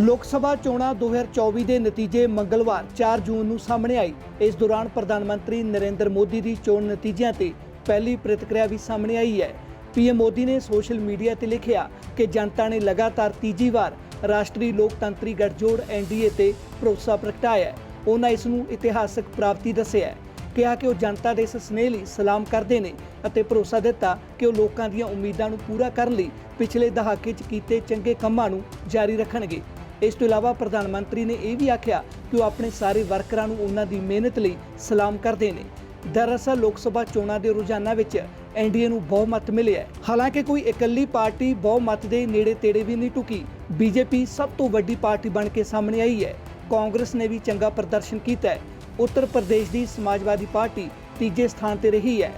ਲੋਕ ਸਭਾ ਚੋਣਾਂ 2024 ਦੇ ਨਤੀਜੇ ਮੰਗਲਵਾਰ 4 ਜੂਨ ਨੂੰ ਸਾਹਮਣੇ ਆਈ ਇਸ ਦੌਰਾਨ ਪ੍ਰਧਾਨ ਮੰਤਰੀ ਨਰਿੰਦਰ ਮੋਦੀ ਦੀ ਚੋਣ ਨਤੀਜਿਆਂ ਤੇ ਪਹਿਲੀ ਪ੍ਰਤੀਕਿਰਿਆ ਵੀ ਸਾਹਮਣੇ ਆਈ ਹੈ। ਪੀਐਮ ਮੋਦੀ ਨੇ ਸੋਸ਼ਲ ਮੀਡੀਆ ਤੇ ਲਿਖਿਆ ਕਿ ਜਨਤਾ ਨੇ ਲਗਾਤਾਰ ਤੀਜੀ ਵਾਰ ਰਾਸ਼ਟਰੀ ਲੋਕਤੰਤਰੀ ਗੱਠਜੋੜ ਐਨਡੀਏ ਤੇ ਭਰੋਸਾ ਪ੍ਰਗਟਾਇਆ ਉਹਨਾਂ ਇਸ ਨੂੰ ਇਤਿਹਾਸਕ ਪ੍ਰਾਪਤੀ ਦੱਸਿਆ ਕਿਹਾ ਕਿ ਉਹ ਜਨਤਾ ਦੇ ਇਸ ਸਨੇਹ ਲਈ ਸਲਾਮ ਕਰਦੇ ਨੇ ਅਤੇ ਭਰੋਸਾ ਦਿੱਤਾ ਕਿ ਉਹ ਲੋਕਾਂ ਦੀਆਂ ਉਮੀਦਾਂ ਨੂੰ ਪੂਰਾ ਕਰਨ ਲਈ ਪਿਛਲੇ ਦਹਾਕੇ 'ਚ ਕੀਤੇ ਚੰਗੇ ਕੰਮਾਂ ਨੂੰ ਜਾਰੀ ਰੱਖਣਗੇ। ਇਸ ਤੋਂ ਇਲਾਵਾ ਪ੍ਰਧਾਨ ਮੰਤਰੀ ਨੇ ਇਹ ਵੀ ਆਖਿਆ ਕਿ ਉਹ ਆਪਣੇ ਸਾਰੇ ਵਰਕਰਾਂ ਨੂੰ ਉਹਨਾਂ ਦੀ ਮਿਹਨਤ ਲਈ ਸਲਾਮ ਕਰਦੇ ਨੇ। ਦਰਅਸਲ ਲੋਕ ਸਭਾ ਚੋਣਾਂ ਦੇ ਰੁਝਾਨਾਂ ਵਿੱਚ ਐਨਡੀਏ ਨੂੰ ਬਹੁਮਤ ਮਿਲਿਆ ਹੈ। ਹਾਲਾਂਕਿ ਕੋਈ ਇਕੱਲੀ ਪਾਰਟੀ ਬਹੁਮਤ ਦੇ ਨੇੜੇ ਤੇੜੇ ਵੀ ਨਹੀਂ ਟੁਕੀ। ਬੀਜੇਪੀ ਸਭ ਤੋਂ ਵੱਡੀ ਪਾਰਟੀ ਬਣ ਕੇ ਸਾਹਮਣੇ ਆਈ ਹੈ। ਕਾਂਗਰਸ ਨੇ ਵੀ ਚੰਗਾ ਪ੍ਰਦਰਸ਼ਨ ਕੀਤਾ ਹੈ। ਉੱਤਰ ਪ੍ਰਦੇਸ਼ ਦੀ ਸਮਾਜਵਾਦੀ ਪਾਰਟੀ ਤੀਜੇ ਸਥਾਨ ਤੇ ਰਹੀ ਹੈ।